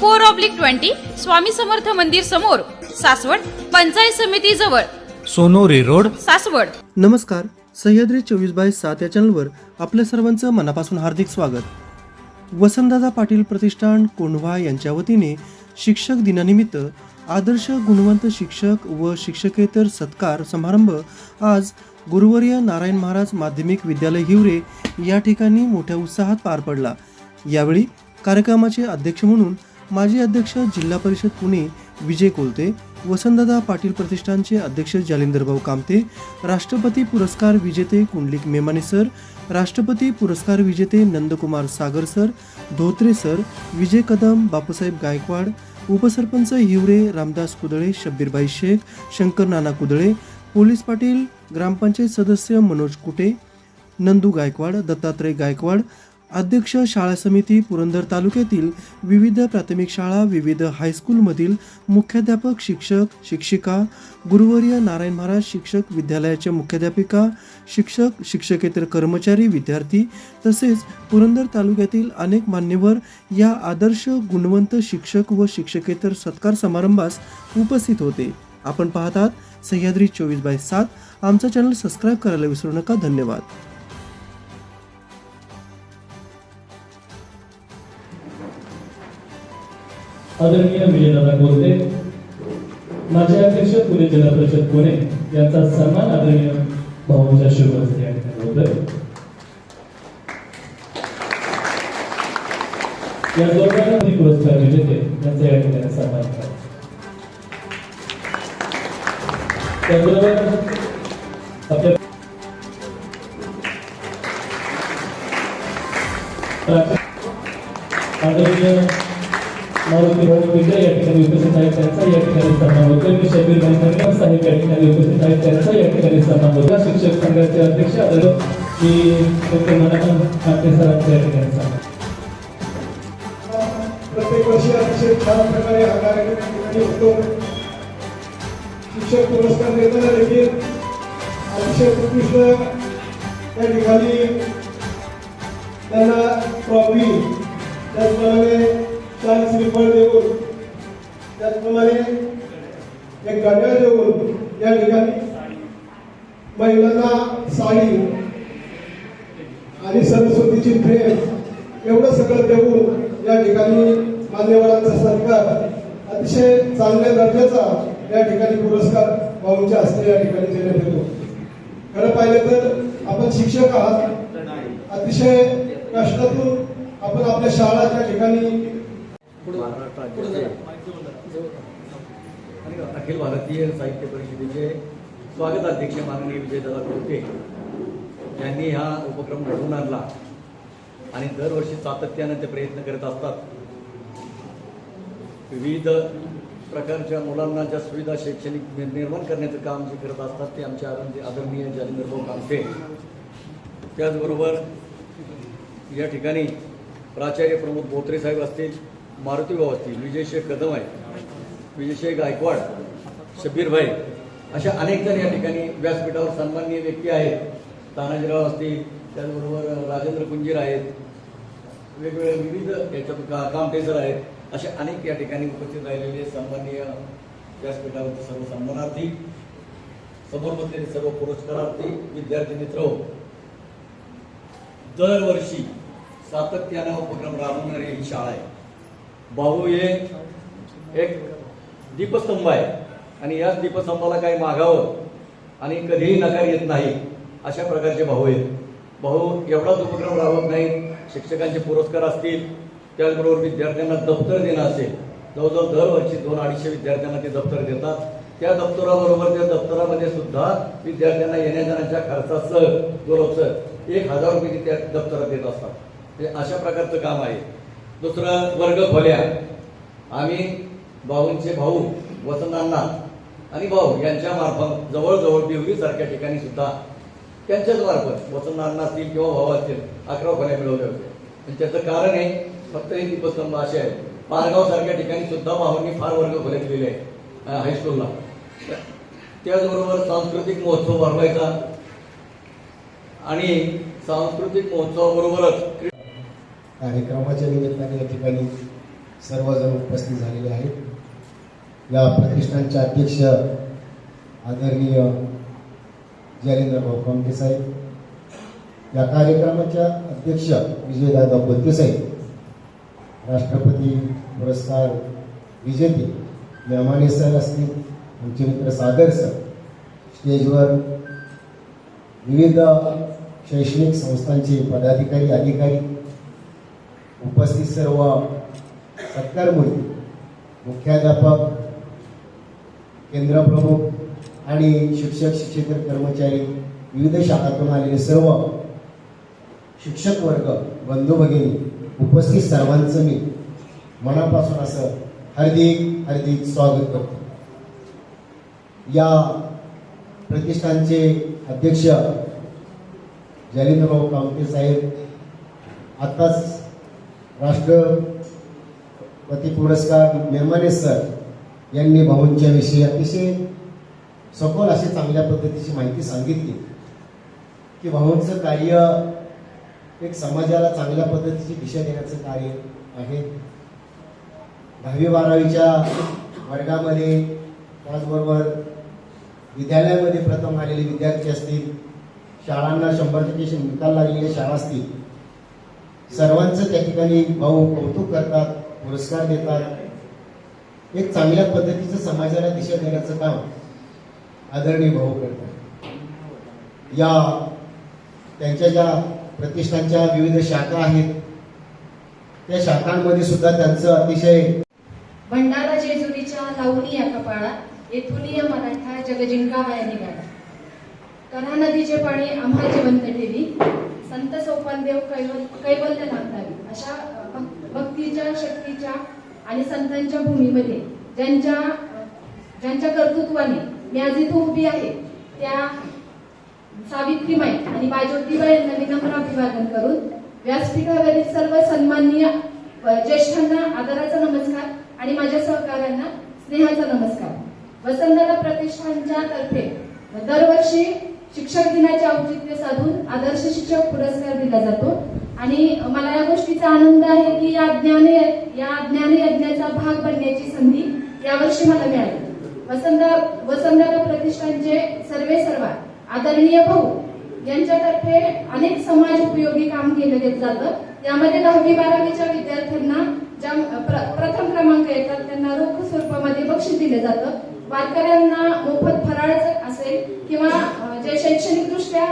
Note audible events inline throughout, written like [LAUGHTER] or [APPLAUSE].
four oblique twenty Swami Samarth मंदिर समोर सासवड पंचायत समिती जवळ. सोनोरी रोड. सासवड. नमस्कार सह्याद्री चोवीस बाय सात या चॅनलवर आपल्या सर्वांचं मनापासून हार्दिक स्वागत. वसंतदादा पाटील प्रतिष्ठान कोंढवा यांच्या वतीने शिक्षक दिनानिमित्त आदर्श गुणवंत शिक्षक व शिक्षकेतर सत्कार समारंभ आज गुरुवर्य नारायण महाराज माध्यमिक विद्यालय हिवरे या ठिकाणी मोठ्या उत्साहात पार पडला. यावेळी कार्यक्रमाचे अध्यक्ष म्हणून माजी अध्यक्ष जिल्हा परिषद पुणे विजय कोलते वसंतदादा पाटील प्रतिष्ठानचे अध्यक्ष जालिंदरभाऊ कामते राष्ट्रपती पुरस्कार विजेते कुंडलिक मेमाने सर राष्ट्रपती पुरस्कार विजेते नंदकुमार सागर सर धोत्रे सर विजय कदम बापूसाहेब गायकवाड उपसरपंच हिवरे रामदास कुदळे शब्बीरबाई शेख शंकर नाना कुदळे पोलीस पाटील ग्रामपंचायत सदस्य मनोज कुटे नंदू गायकवाड दत्तात्रय गायकवाड अध्यक्ष शाळा समिती पुरंदर तालुक्यातील विविध प्राथमिक शाळा विविध हायस्कूलमधील मुख्याध्यापक शिक्षक शिक्षिका गुरुवर्य नारायण महाराज शिक्षक विद्यालयाच्या मुख्याध्यापिका शिक्षक शिक्षकेतर कर्मचारी विद्यार्थी तसेच पुरंदर तालुक्यातील अनेक मान्यवर या आदर्श गुणवंत शिक्षक व शिक्षकेतर सत्कार समारंभास उपस्थित होते. आपण पाहतात सह्याद्री चोवीस बाय सात. आमचा चॅनल सबस्क्राईब करायला विसरू नका. धन्यवाद. आदरणीय विजयदादा बोलते माझे अध्यक्ष पुणे जिल्हा परिषद पुणे यांचा सन्मान आदरणीय भाऊंच्या शुभहस्ते या ठिकाणी होतोय. पुरस्कार विजेते यांचा या ठिकाणी सन्मान करा. त्याचबरोबर आपल्या आदरणीय मारुती भाऊ या ठिकाणी उपस्थित आहेत त्यांचा या ठिकाणी सन्मान होतोय मी शबीर भाई साहेब या ठिकाणी उपस्थित आहेत त्यांचा या ठिकाणी सन्मान होतो. शिक्षक संघाचे अध्यक्ष आदरणीय की डॉक्टर मनाकांत खाते सरांच्या या ठिकाणी सन्मान प्रत्येक वर्षी अतिशय छान प्रकारे हा कार्यक्रम होतो. शिक्षक पुरस्कार देताना देखील अतिशय उत्कृष्ट त्या ठिकाणी त्यांना ट्रॉफी त्याचप्रमाणे शाल श्रीफळ देऊन त्याचप्रमाणे एक घड्याळ देऊन या ठिकाणी महिलांना साडी आणि सरस्वतीची फ्रेम एवढं सगळं देऊन या ठिकाणी मान्यवरांचा सरकार अतिशय चांगल्या दर्जाचा या ठिकाणी पुरस्कार भाऊंच्या हस्ते या ठिकाणी देण्यात येतो. खरं पाहिलं तर आपण शिक्षक आहात. अतिशय कष्टातून आपण आपल्या शाळा त्या ठिकाणी महाराष्ट्र राज्याचे अखिल भारतीय साहित्य परिषदेचे स्वागत अध्यक्ष माननीय विजयदादा कोटे यांनी हा उपक्रम घडवून आणला आणि दरवर्षी सातत्यानं ते प्रयत्न करत असतात. विविध प्रकारच्या मुलांना ज्या सुविधा शैक्षणिक निर्माण करण्याचं काम जे करत असतात ते आमचे आदरणीय आदरणीय जालिंदर भाऊ कामते त्याचबरोबर या ठिकाणी प्राचार्य प्रमोद बोत्रे साहेब असतील मारुती गावातील असतील विजयशेख कदम आहे विजयशेख गायकवाड शबीर भाई अशा अनेक जण या ठिकाणी व्यासपीठावर सन्माननीय व्यक्ती आहेत. तानाजीराव असतील त्याचबरोबर राजेंद्र कुंजीर आहेत. वेगवेगळे विविध याच्यात का कामटेसर आहेत. असे अनेक या ठिकाणी उपस्थित राहिलेले सन्माननीय व्यासपीठावरचे सर्व सन्मानार्थी समोर बसलेले सर्व पुरस्कारार्थी विद्यार्थी मित्र दरवर्षी सातत्यानं उपक्रम राबवणारी ही शाळा आहे. भाऊ हे एक दीपस्तंभ आहे. आणि याच दीपस्तंभाला काही मागावं. आणि कधीही नकार येत नाही. अशा प्रकारचे भाऊ आहेत. भाऊ एवढाच उपक्रम राबवत नाही शिक्षकांचे पुरस्कार असतील. त्याचबरोबर विद्यार्थ्यांना दप्तर देणं असेल. जवळजवळ दरवर्षी दोन अडीचशे विद्यार्थ्यांना ते दप्तर देतात. त्या दप्तराबरोबर त्या दप्तरामध्ये सुद्धा विद्यार्थ्यांना येण्या जाण्याच्या खर्चासह जोरसर एक हजार रुपये ते त्या दप्तरात देत असतात. ते अशा प्रकारचं काम आहे. दुसरं वर्ग खोल्या. आम्ही भाऊंचे भाऊ वसंतांना आणि भाऊ यांच्या मार्फत जवळजवळ देवरीसारख्या ठिकाणी सुद्धा त्यांच्याच मार्फत वसंतांना असतील किंवा भाऊ असतील अकरा खोल्या मिळवल्या होत्या. आणि त्याचं कारण आहे फक्त हे दीपस्तंभ असे आहे पारगाव सारख्या ठिकाणी सुद्धा भाऊंनी फार वर्ग खोल्या दिलेले आहेत हायस्कूलला त्याचबरोबर सांस्कृतिक महोत्सव भरवायचा. आणि सांस्कृतिक महोत्सवाबरोबरच कार्यक्रमाच्या निमित्ताने या ठिकाणी सर्वजण उपस्थित झालेले आहेत. या प्रतिष्ठानचे अध्यक्ष आदरणीय जयेंद्र भाऊ कामटे साहेब या कार्यक्रमाच्या अध्यक्ष विजयदादा बोत्ते साहेब राष्ट्रपती पुरस्कार विजेते यमाने सर असतील आमचे मित्र सागर सर स्टेजवर विविध शैक्षणिक संस्थांचे पदाधिकारी अधिकारी उपस्थित सर्व सत्कार मुख्याध्यापक केंद्रप्रमुख आणि शिक्षक शिक्षकेतर कर्मचारी विविध शाखातून आलेले सर्व शिक्षक वर्ग बंधू भगिनी उपस्थित सर्वांचं मी मनापासून असं हार्दिक हार्दिक स्वागत करतो. या प्रतिष्ठानचे अध्यक्ष जयेंद्रभाऊ कामते साहेब आताच राष्ट्रपती पुरस्कार निर्माणे सर यांनी भाऊंच्या विषयी अतिशय सखोल अशी चांगल्या पद्धतीची माहिती सांगितली की भाऊंचं कार्य एक समाजाला चांगल्या पद्धतीची दिशा देण्याचं कार्य आहे. दहावी बारावीच्या वर्गामध्ये त्याचबरोबर विद्यालयामध्ये प्रथम आलेले विद्यार्थी असतील शाळांना शंभर टक्के निकाल लागलेले शाळा असतील सर्वांचं त्या ठिकाणी भाऊ कौतुक करतात पुरस्कार देतात. एक चांगल्या पद्धतीचं समाजाला दिशा देण्याचं काम आदरणीय भाऊ करतात. या त्यांच्या ज्या प्रतिष्ठानच्या विविध शाखा आहेत त्या शाखांमध्ये सुद्धा त्यांचं अतिशय भंडारा जेजुरीच्या लावणी या कपाळा येथून या मराठा जगजिंकावया निघाला. करा नदीचे पाणी आम्हा जिवंत ठेवी. संत सोपानदेव कैवल कैवल्य नांदावी अशा भक्तीच्या शक्तीच्या आणि संतांच्या भूमीमध्ये ज्यांच्या ज्यांच्या कर्तृत्वाने मी आज इथं उभी आहे त्या सावित्रीबाई आणि बाजोतीबाई यांना विनम्र अभिवादन करून व्यासपीठावरील सर्व सन्माननीय ज्येष्ठांना आदराचा नमस्कार आणि माझ्या सहकाऱ्यांना स्नेहाचा नमस्कार. वसंतदा प्रतिष्ठानच्या तर्फे दरवर्षी शिक्षक दिनाचे औचित्य साधून आदर्श शिक्षक पुरस्कार दिला जातो. आणि मला या गोष्टीचा आनंद आहे की या ज्ञान या ज्ञान यज्ञाचा भाग बनण्याची संधी यावर्षी मला मिळाली. वसंत वसंतराव प्रतिष्ठानचे सर्वे सर्व आदरणीय भाऊ यांच्यातर्फे अनेक समाज उपयोगी काम केलं जातं यामध्ये दहावी बारावीच्या विद्यार्थ्यांना ज्या प्र- प्रथम क्रमांक येतात त्यांना रोख स्वरूपामध्ये बक्षीस दिले जातं. वारकऱ्यांना मोफत फराळच असेल किंवा जे शैक्षणिक दृष्ट्या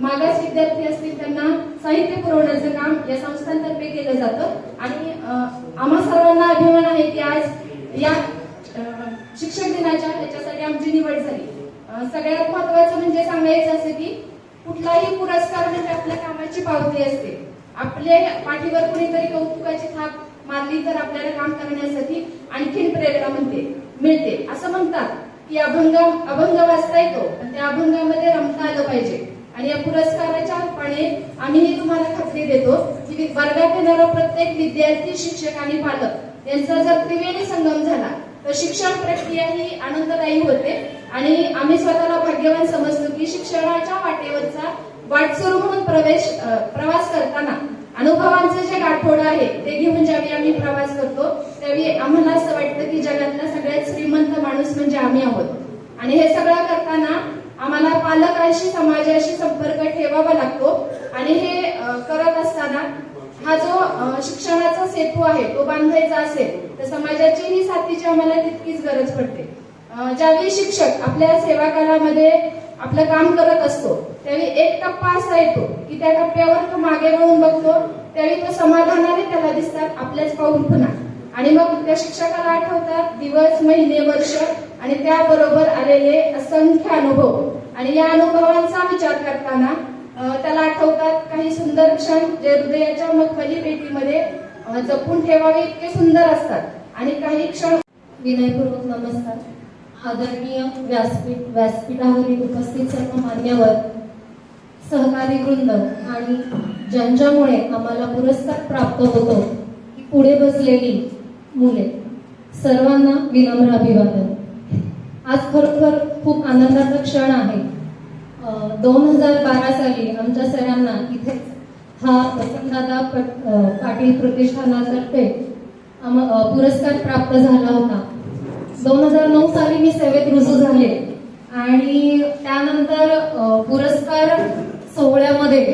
मागास विद्यार्थी असतील त्यांना साहित्य पुरवण्याचं काम या संस्थांतर्फे केलं जातं. आणि आम्हा सर्वांना अभिमान आहे की आज या शिक्षक दिनाच्या याच्यासाठी आमची निवड झाली. सगळ्यात महत्वाचं म्हणजे सांगायचं असं की कुठलाही पुरस्कार म्हणजे आपल्या कामाची पावती असते. आपले पाठीवर कुणीतरी कौतुकाची थाप मारली तर आपल्याला काम करण्यासाठी आणखीन प्रेरणा म्हणते मिळते. असं म्हणतात की अभंग अभंग वाचता येतो पण त्या अभंगामध्ये रमता आलं पाहिजे. आणि या पुरस्काराच्या रूपाने आम्हीही तुम्हाला खात्री देतो की वर्गात येणारा प्रत्येक विद्यार्थी शिक्षक आणि पालक यांचा जर त्रिवेणी संगम झाला तर शिक्षण प्रक्रिया ही आनंददायी होते. आणि आम्ही स्वतःला भाग्यवान समजतो की शिक्षणाच्या वाटेवरचा वाटसरू म्हणून प्रवेश प्रवास करताना अनुभवांचं जे गाठोड आहे ते घेऊन ज्यावेळी आम्ही प्रवास करतो त्यावेळी आम्हाला असं वाटतं की जगातला सगळ्यात श्रीमंत माणूस म्हणजे आम्ही आहोत. आणि हे सगळं करताना आम्हाला पालकांशी समाजाशी संपर्क ठेवावा लागतो. आणि हे करत असताना हा जो शिक्षणाचा सेतू आहे तो बांधायचा असेल तर समाजाचीही साथीची आम्हाला तितकीच गरज पडते. ज्यावेळी शिक्षक आपल्या सेवा कालामध्ये आपलं काम करत असतो त्यावेळी एक टप्पा असा येतो की त्या टप्प्यावर तो मागे वळून बघतो त्यावेळी तो समाधानाने त्याला दिसतात आपल्याच पाहून पुन्हा. आणि मग त्या शिक्षकाला आठवतात दिवस महिने वर्ष आणि त्याबरोबर आलेले असंख्य अनुभव. आणि या अनुभवांचा विचार करताना त्याला आठवतात काही सुंदर क्षण जे हृदयाच्या मखमली पेटीमध्ये जपून ठेवावे इतके सुंदर असतात. आणि काही क्षण विनयपूर्वक नमस्कार. आदरणीय व्यासपीठ व्यासपीठावरील उपस्थित सर्व मान्यवर सहकारी वृंद आणि ज्यांच्यामुळे आम्हाला पुरस्कार प्राप्त होतो की पुढे बसलेली मुले सर्वांना विनम्र अभिवादन. आज खरोखर खूप आनंदाचा क्षण आहे. दोन हजार बारा साली आमच्या सरांना इथे हा वसंतदादा पाटील प्रतिष्ठानातर्फे पुरस्कार प्राप्त झाला होता. दोन हजार नऊ साली मी सेवेत रुजू झाले. आणि त्यानंतर पुरस्कार सोहळ्यामध्ये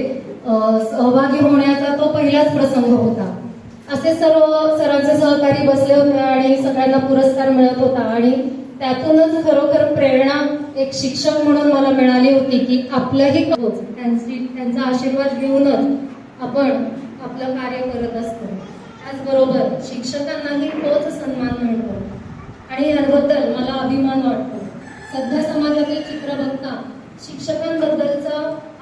सहभागी होण्याचा तो पहिलाच प्रसंग होता. असे सर्व सरांचे सहकारी बसले होते आणि सगळ्यांना पुरस्कार मिळत होता. आणि त्यातूनच खरोखर प्रेरणा एक शिक्षक म्हणून मला मिळाली होती की आपलंही त्यांची त्यांचा आशीर्वाद घेऊनच आपण आपलं कार्य करत असतो. त्याचबरोबर शिक्षकांनाही तोच सन्मान मिळतो. आणि याबद्दल मला अभिमान वाटतो. सध्या समाजातील चित्र बघता शिक्षकांबद्दलचा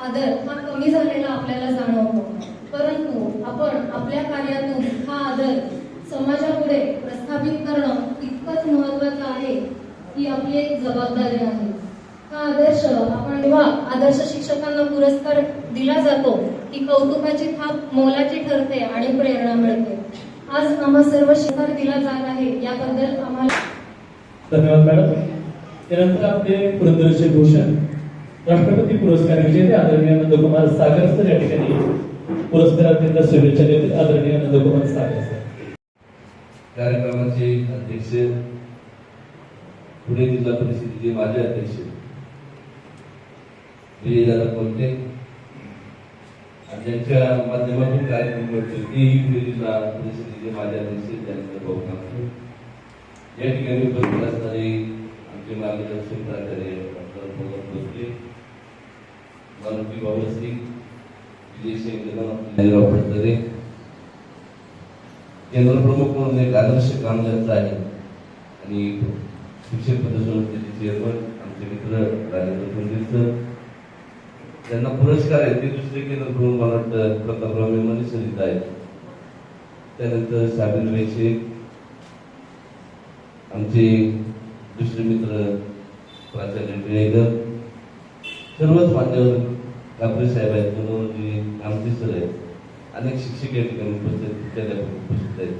आदर हा कमी झालेला आपल्याला जाणवतो. परंतु आपण आपल्या कार्यातून हा आदर समाजापुढे प्रस्थापित करणं इतकंच महत्वाचं आहे ही आपली एक जबाबदारी आहे. हा आदर्श आपण जेव्हा आदर्श शिक्षकांना पुरस्कार दिला जातो ही कौतुकाची थाप मोलाची ठरते आणि प्रेरणा मिळते. आज आम्हा सर्व शिकार दिला जात आहे याबद्दल आम्हाला धन्यवाद मॅडम. त्यानंतर आपले पुरंदरचे भूषण राष्ट्रपती पुरस्कार विजेते आदरणीय नंदकुमार सागर सर या ठिकाणी पुरस्कारातील शुभेच्छा देतील. आदरणीय नंदकुमार सागर सर. कार्यक्रमाचे अध्यक्ष पुणे जिल्हा परिषदेचे माजी अध्यक्ष विजयदादा कोलते. आणि ज्यांच्या माध्यमातून कार्यक्रम घडतो तेही पुणे जिल्हा परिषदेचे माजी अध्यक्ष त्यानंतर भाऊ कामते या ठिकाणी उपस्थित असणारे आमचे मार्गदर्शक प्राचार्य डॉक्टर भगत भोसले मारुती बाबा सिंग विजय शेंगराव फडतरे केंद्र प्रमुख म्हणून एक आदर्श काम ज्यांचं आहे आणि शिक्षक पदसंस्थेचे चेअरमन आमचे मित्र राजेंद्र पंडित सर त्यांना पुरस्कार आहे ते दुसरे केंद्र प्रमुख मला वाटतं प्रतापराव मेमने सरित आहेत. त्यानंतर साबिर वैशे आमचे दुसरे मित्र प्राचार्य टिळेकर सर्वच मान्यवर कापरे साहेब आहेत मनोरंजी आमचे सर आहेत. अनेक शिक्षक या ठिकाणी उपस्थित आहेत, उपस्थित आहेत.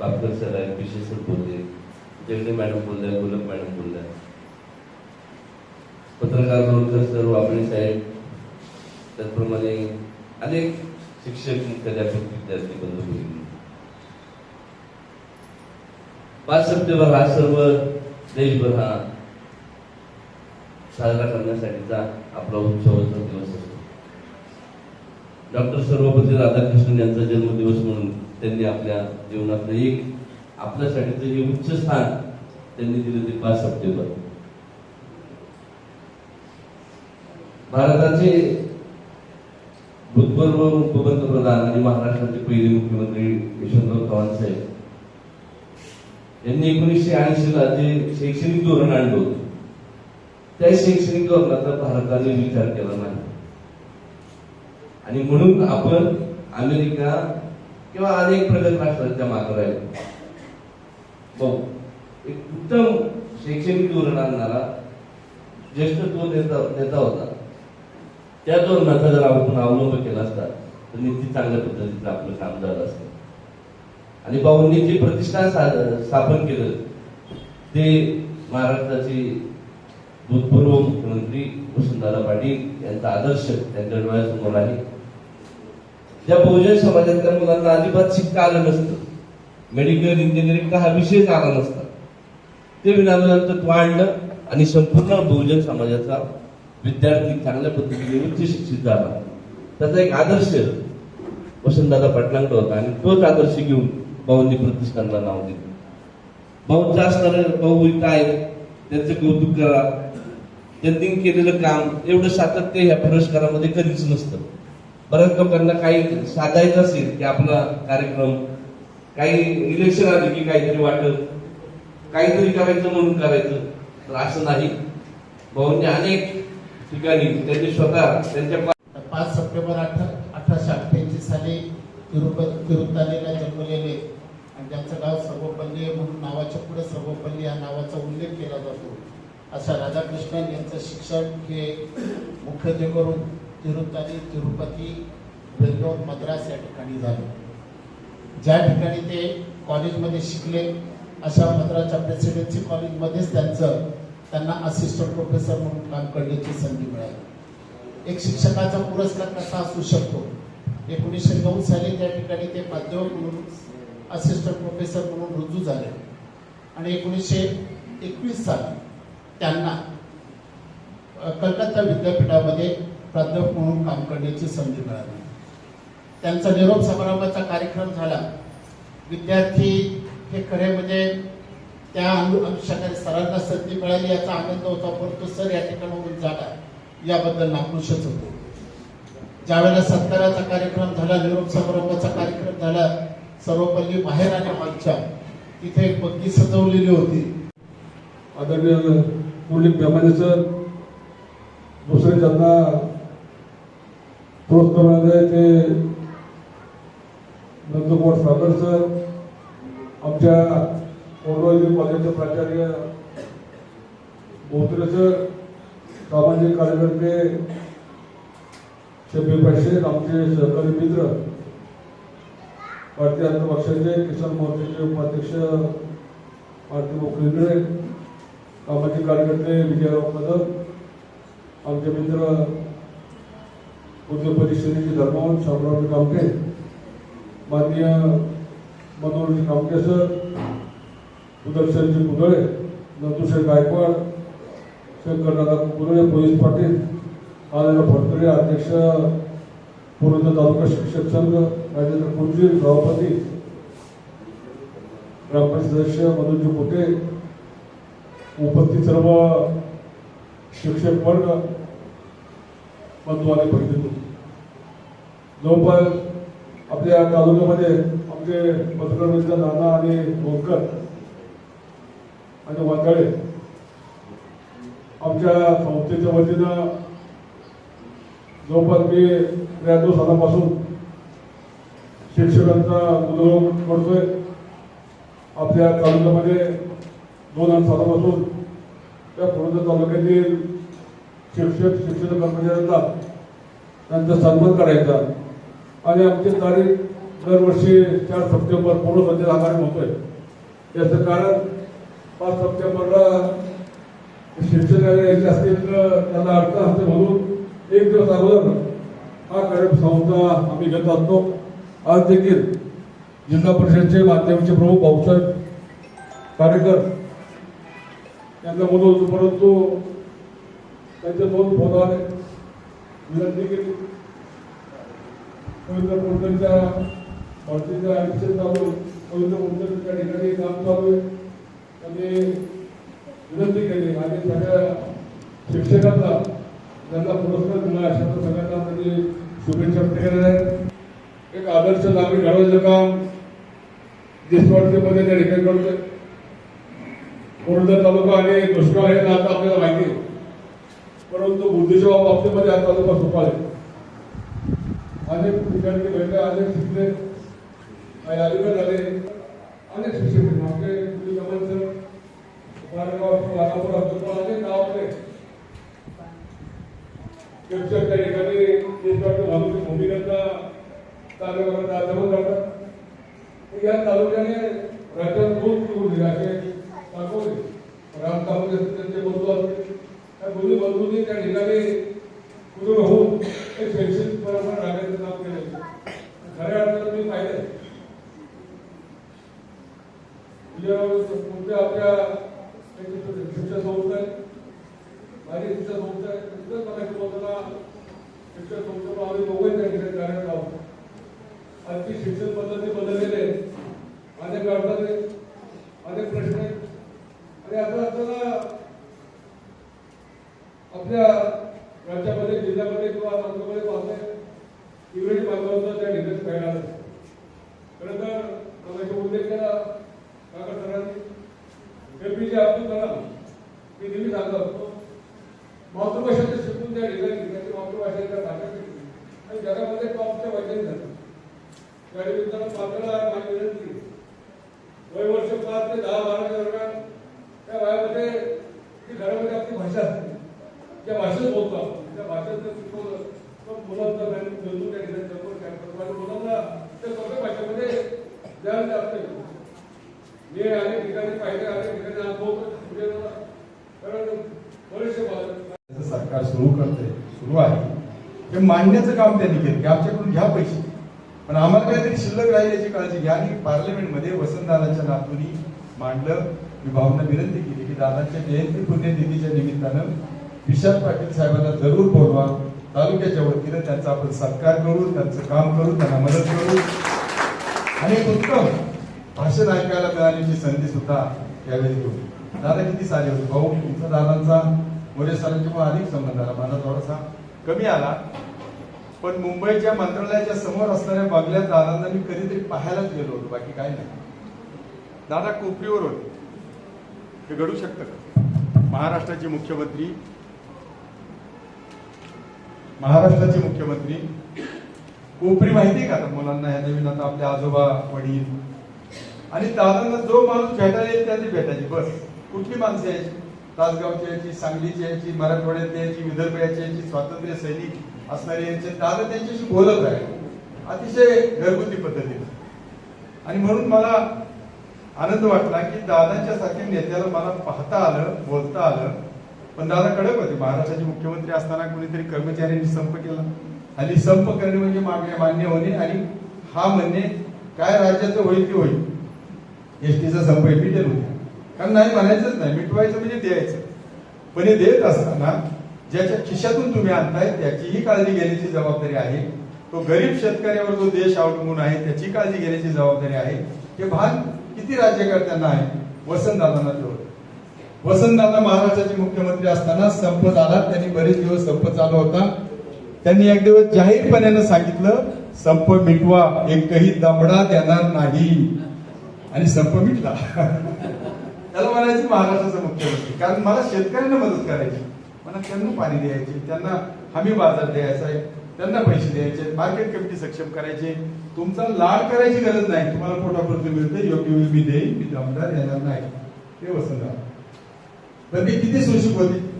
बापकर सर आहेत विशेष सर बोलले जगडे मॅडम बोलल्या गुलाब मॅडम बोलल्या. पत्रकार लोणकर सर वापणे साहेब. त्याचप्रमाणे अनेक शिक्षक मुख्याध्यापक विद्यार्थी बंधू भगिनी पाच सप्टेंबर हा सर्व देशभर हा साजरा करण्यासाठीचा आपला उत्सवाचा दिवस असतो. डॉक्टर सर्वपती राधाकृष्णन यांचा जन्मदिवस म्हणून त्यांनी आपल्या जीवनातलं एक आपल्यासाठीचं हे उच्च स्थान त्यांनी दिलं ते पाच सप्टेंबर. भारताचे भूतपूर्व उपपंतप्रधान आणि महाराष्ट्राचे पहिले मुख्यमंत्री यशवंतराव चव्हाण साहेब यांनी एकोणीसशे ऐंशी ला जे शैक्षणिक धोरण आणलं होतं त्या शैक्षणिक धोरणाचा भारताने विचार केला नाही. आणि म्हणून आपण अमेरिका किंवा अनेक प्रगत राष्ट्रांच्या मागे राहिलो. बघ एक उत्तम शैक्षणिक धोरण आणणारा ज्येष्ठ तो नेता नेता होता. त्या धोरणाचा जर आपण अवलंब केला असता तर निश्चित चांगल्या पद्धतीचं आपलं काम झालं असतं. आणि भाऊंनी जे प्रतिष्ठान सा- स्थापन केलं ते महाराष्ट्राचे भूतपूर्व मुख्यमंत्री वसंतदादा पाटील यांचा आदर्श त्यांच्या डोळ्यासमोर आहे. ज्या बहुजन समाजातल्या मुलांना अजिबात शिक्का आलं नसतं मेडिकल इंजिनिअरिंगचा हा विषयच आला नसता ते विनामूल्य वाढलं आणि संपूर्ण बहुजन समाजाचा विद्यार्थी चांगल्या पद्धतीने उच्च शिक्षित झाला. त्याचा एक आदर्श वसंतदादा पाटलांकडे होता आणि तोच आदर्श घेऊन भाऊंनी प्रतिष्ठानला नाव दिलं. भाऊ असणारं भाऊ इथं आहे त्यांचं कौतुक करा. त्यांनी केलेलं काम एवढं सातत्य ह्या पुरस्कारामध्ये कधीच नसतं. बऱ्याच लोकांना काही साधायचं असेल की आपला कार्यक्रम काही इलेक्शन आले की काहीतरी वाटत काहीतरी करायचं म्हणून करायचं तर असं नाही. भाऊंनी अनेक ठिकाणी त्यांनी स्वतः त्यांच्या पाच सप्टेंबर अठरा तिरुप तिरुतालीला जन्मलेले आणि ज्यांचं गाव सर्वपल्ली आहे म्हणून नावाच्या पुढे सर्वपल्ली या नावाचा उल्लेख केला जातो. अशा राधाकृष्णन यांचं शिक्षण हे मुख्यत्वे करून तिरुपती तिरुपती वेल्लोर मद्रास या ठिकाणी झालं. ज्या ठिकाणी ते कॉलेजमध्ये शिकले अशा मद्रासच्या प्रेसिडेन्सी कॉलेजमध्येच त्यांचं त्यांना असिस्टंट प्रोफेसर म्हणून काम करण्याची संधी मिळाली. एक शिक्षकाचा पुरस्कार कसा असू शकतो? एकोणीसशे नऊ साली त्या ठिकाणी ते प्राध्यापक म्हणून असिस्टंट प्रोफेसर म्हणून रुजू झाले. आणि एकोणीसशे एकवीस साली त्यांना कलकत्ता विद्यापीठामध्ये प्राध्यापक म्हणून काम करण्याची संधी मिळाली. त्यांचा निरोप समारंभाचा कार्यक्रम झाला. विद्यार्थी हे खरे म्हणजे त्या अनुषंगाने सरांना संधी मिळाली याचा आनंद होता परंतु सर या ठिकाणावरून जाणार याबद्दल नाखुशच होते. ज्यावेळेला सत्काराचा कार्यक्रम झाला निरोप समारंभाचा कार्यक्रम झाला सर्वपल्ली बाहेर आल्या मागच्या तिथे एक पक्की सजवलेली होती. आदरणीय पुलिक बेमाने सर दुसरे ज्यांना पुरस्कार मिळाले ते नंदकुमार सागर सर आमच्या कोरवाजी कॉलेजचे प्राचार्य बोत्रे सर सामाजिक कार्यकर्ते शबीर पाशेख आमचे सहकारी मित्र. भारतीय जनता पक्षाचे किसान मोर्चाचे उपाध्यक्ष भारती मोकळीकडे सामाजिक कार्यकर्ते विजयराव कदम आमचे मित्र उद्योगपती परिषदेचे धर्मावत शामरावजी कामटे माननीय मनोहरजी कामटे सर सुदर्शनजी पुतळे नंदुशेठ गायकवाड शंकरदादा कुदळे पोलीस पाटील आनंद फडतरे अध्यक्ष पूर्ण तालुका शिक्षक संघ राजेंद्र कुंजी सभापती ग्रामपंचायत सदस्य मनोजी कुटे उपस्थित सर्व शिक्षक वर्ग बंधू आणि भगिनी जवळपास आपल्या तालुक्यामध्ये आमचे पत्रकार मित्र नाना आणि गोलकर आणि वांजाळे आमच्या संस्थेच्या वतीनं जवळपास मी त्र्याण्णव सालापासून शिक्षकांचा उद्योग करतोय आपल्या तालुक्यामध्ये दोन हजार सालापासून त्या पुरंदर तालुक्यातील शिक्षक शिक्षण कर्मचाऱ्यांना त्यांचा सन्मान करायचा. आणि आमची तारीख दरवर्षी चार सप्टेंबर पूर्ण आकारण आधारित होतोय. याचं कारण पाच सप्टेंबरला शिक्षकाला यायचे असतील तर त्यांना अर्थ असते म्हणून एक दिवस अगोदर हा कार्यक्रम संस्था आम्ही घेत असतो. आज देखील जिल्हा परिषदचे माध्यमाचे प्रमुख भाऊसाहेब कार्यकर यांना बोलत होतो परंतु त्यांच्या दोन फोन आले विनंती केली. पवित्र कुलकर्णीच्या भरतीचं ऍडमिशन चालू आहे. पवित्र कुलकर्णीच्या ठिकाणी काम चालू आहे. त्यांनी विनंती केली. आणि सगळ्या शिक्षकांना त्यांना पुरस्कार दिला अशा सगळ्यांना त्यांनी शुभेच्छा व्यक्त केलेल्या आहेत. एक आदर्श नागरिक घडवायचं काम देशवाडीमध्ये त्या ठिकाणी करतोय. कोरडा तालुका आणि दुष्काळ हे आता आपल्याला माहिती आहे. परंतु बुद्धिसेवा बाबतीमध्ये हा तालुका सोपा आहे. अनेक ठिकाणी घडले अनेक शिकले आणि अलीकडे झाले अनेक शिक्षक आहेत. आमचे पुढील गमन सर उपारगाव वेबसाईटच्या अब्दुल अनेक गावाकडे शिक्षक त्या ठिकाणी देशवाटू घालून भूमिकेचा कार्य करत करतात या तालुक्याने राज्यात खूप सुरू दिले असे दाखवले. राम तालुक्यात त्यांचे बंधू असते त्या दोन्ही बंधूंनी त्या ठिकाणी कुठून होऊन एक शैक्षणिक परंपरा राखण्याचं काम केलं. खऱ्या अर्थानं मी पाहिलं कोणत्या म्हणजे, आपल्या संस्था आहे. आणि शिक्षण संस्था आहे तिथंच मला शिकवताना शिक्षण संस्थेला आम्ही दोघंही त्या ठिकाणी कार्यरत आहोत आजची शिक्षण पद्धती बदल आहे अनेक अडचणी अनेक प्रश्न आहेत आणि असं असताना आपल्या राज्यामध्ये जिल्ह्यामध्ये किंवा तालुक्यामध्ये पाहतोय इंग्रजी माध्यमाचा त्या ठिकाणी फायदा आहे. खरं तर मला उल्लेख केला काका सरांनी एपीजे अब्दुल कलाम मी नेहमी सांगत असतो मातृभाषेचं शिकून त्या ठिकाणी त्याची मातृभाषेच्या भाषा शिकली आणि जगामध्ये टॉपच्या वैज्ञानिक झाले त्यानिमित्तानं आपल्याला माझी विनंती आहे. वय वर्ष पाच ते दहा बाराच्या दरम्यान त्या वयामध्ये ती घरामध्ये आपली भाषा असते ज्या भाषेत बोलतो आपण त्या भाषेत जर शिकवलं तर मुलांचा मेंदू मेंदू त्या ठिकाणी डेव्हलप काय करतो आणि मुलांना त्या सोप्या भाषेमध्ये ज्ञान जास्त येतं मी अनेक ठिकाणी पाहिजे अनेक ठिकाणी अनुभव म्हणजे कारण बरेचसे सरकार सुरू करते सुरू आहे. हे मांडण्याचं काम त्यांनी केलं की आमच्याकडून घ्या पैसे. पण आम्हाला काहीतरी शिल्लक राहील याची काळजी घ्या आणि पार्लमेंटमध्ये वसंतदादाच्या नातूनी मांडलं. मी भावना विनंती केली की दादांच्या जयंती पुण्यतिथीच्या निमित्तानं विशाल पाटील साहेबांना जरूर बोलवा. तालुक्याच्या वतीनं त्यांचा आपण सत्कार करू त्यांचं काम करू त्यांना मदत करू. आणि उत्तम भाषण ऐकायला मिळाल्याची संधी सुद्धा यावेळी होती. दादा किती सारे होते? भाऊ तुमचा दादांचा मोरे सरांची अधिक संबंध आला माझा थोडासा कमी आला. पण मुंबईच्या मंत्रालयाच्या समोर असणाऱ्या बंगल्यात दादांना मी कधीतरी पाहायलाच गेलो होतो बाकी काय नाही. दादा कोपरीवर होते हे घडू शकतं का? महाराष्ट्राचे मुख्यमंत्री महाराष्ट्राचे मुख्यमंत्री कोपरी माहिती आहे का? आता मुलांना या नवीन आता आपले आजोबा वडील. आणि दादांना जो माणूस भेटायला येईल त्याने भेटायची बस. कुठली माणसं यायची? तासगावची यायची सांगलीची यायची मराठवाड्यातली यायची विदर्भ यायची यायची स्वातंत्र्य सैनिक असणारे यांचे दादा त्यांच्याशी बोलत आहे अतिशय घरगुती पद्धतीने. आणि म्हणून मला आनंद वाटला की दादांच्या सारख्या नेत्याला मला पाहता आलं बोलता आलं. पण दादा कडक होते. महाराष्ट्राचे मुख्यमंत्री असताना कोणीतरी कर्मचाऱ्यांनी संप केला. आणि संप करणे म्हणजे मागण्या मान्य होणे आणि हा म्हणणे काय राज्याचं होईल ते होईल. एसटीचा संप मिटेल होता. कारण नाही म्हणायचंच नाही मिटवायचं म्हणजे द्यायचं. पण हे देत असताना ज्याच्या खिशातून तुम्ही आणताय त्याचीही काळजी घेण्याची जबाबदारी आहे. तो गरीब शेतकऱ्यावर जो देश अवलंबून आहे त्याची काळजी घेण्याची जबाबदारी आहे. हे भान किती राज्यकर्त्यांना आहे? वसंतदादांना तेवढं. वसंतदादा महाराष्ट्राचे मुख्यमंत्री असताना संप झाला त्यांनी बरेच दिवस संप चालू होता. त्यांनी एक दिवस जाहीरपणानं सांगितलं संप मिटवा एकही दमडा देणार नाही. आणि संप मिटला. [LAUGHS] त्याला महाराष्ट्राचं मुख्यमंत्री. कारण मला शेतकऱ्यांना मदत करायची. मला त्यांना पाणी द्यायचे त्यांना हमी बाजार द्यायचा आहे त्यांना पैसे द्यायचे मार्केट कमिटी सक्षम करायचे. तुमचा लाड करायची गरज नाही. तुम्हाला पोटापुरती मिळते योग्य वेळ मी देईन मी दमदार येणार नाही. हे वसंतराव. पण ती किती सुशिक होती?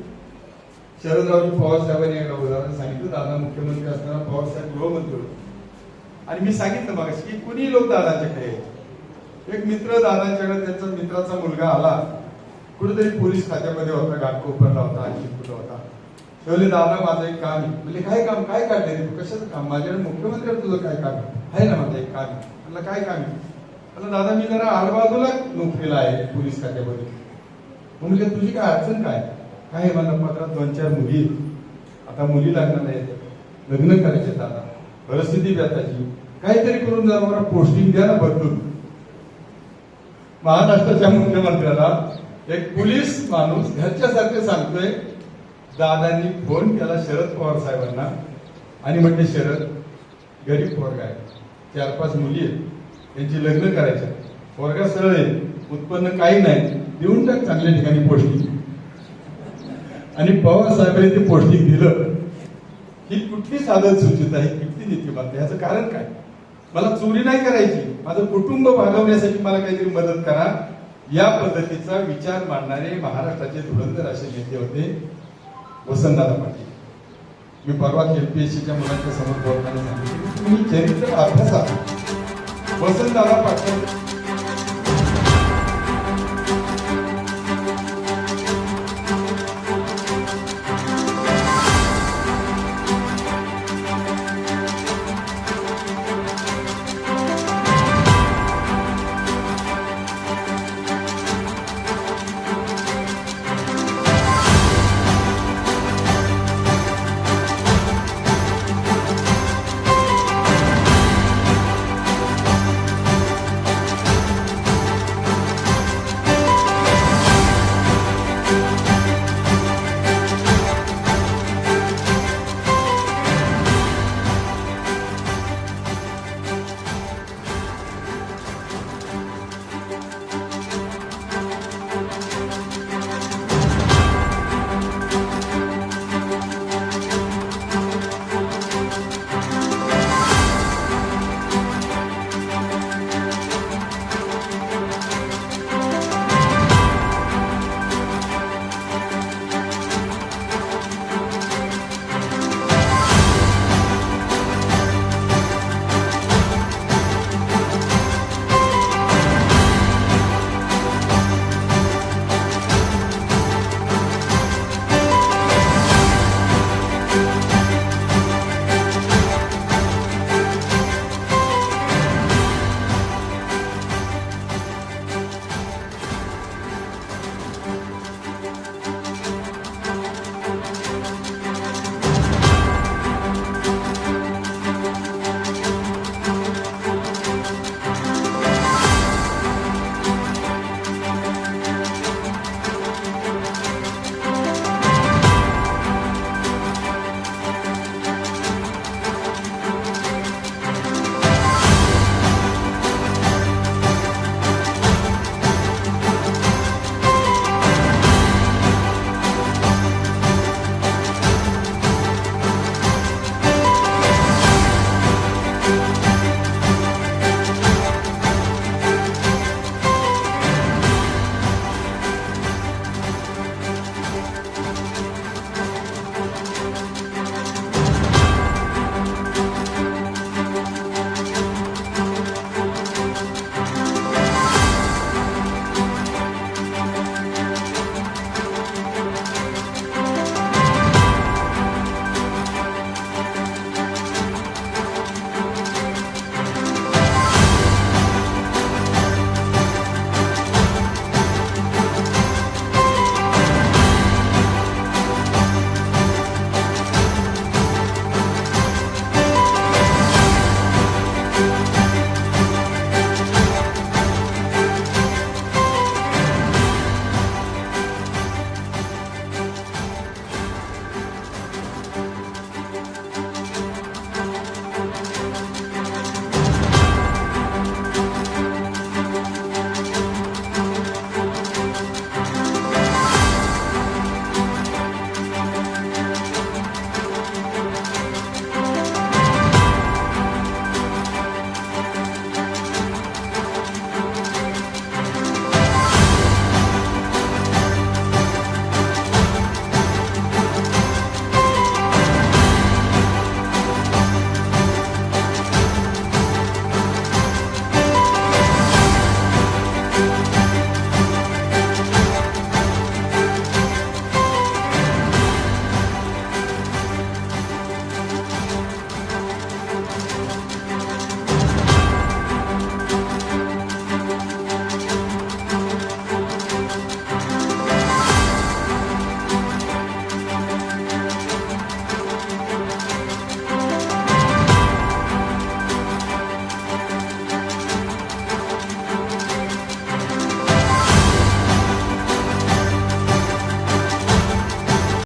शरदराव पवार साहेबांनी एका उदाहरण सांगितलं. दादा मुख्यमंत्री असताना पवार साहेब गृहमंत्री होते. आणि मी सांगितलं मग की कुणी लोक दादांच्याकडे यायचे. एक मित्र दादांच्याकडे त्यांचा मित्राचा मुलगा आला. कुठेतरी पोलीस खात्यामध्ये होता घाटकोपरला होता कुठं होता. शेवले दादा माझं एक काम आहे. म्हणजे काय काम? काय काढले रे? तू कशाचं काम? माझ्याकडे मुख्यमंत्री तुझं काय काम आहे? ना माझं एक काम म्हटलं म्हणलं काय काम आहे? दादा मी जरा आडबाजूला नोकरीला आहे पोलीस खात्यामध्ये. मग म्हणजे तुझी काय अडचण काय? काय आहे मला पत्रात दोन चार मुली आता मुली लागणार आहेत लग्न करायचे दादा परिस्थिती व्यताची काहीतरी करून जरा मला पोस्टिंग द्या ना बदलून महाराष्ट्राच्या मुख्यमंत्र्याला एक पोलीस माणूस घरच्यासारखे सांगतोय दादांनी फोन केला शरद पवार साहेबांना. आणि म्हटले शरद गरीब पोरगा आहे. चार पाच मुली आहेत. त्यांची लग्न करायचे पोरगा सरळ आहे. उत्पन्न काही नाही. देऊन टाक चांगल्या ठिकाणी पोस्टिंग. आणि पवार साहेबांनी ते पोस्टिंग दिलं. ही कुठली साधन सूचित आहे? किती नीतिमत्ता याचं कारण काय? मला चोरी नाही करायची. माझं कुटुंब भागवण्यासाठी मला काहीतरी मदत करा. या पद्धतीचा विचार मांडणारे महाराष्ट्राचे धुरंधर असे नेते होते वसंतदादा पाटील. मी परवा एमपीएससीच्या मुलांच्या समोर बोलताना सांगितलं तुम्ही चरित्र अभ्यासा वसंतदादा पाटील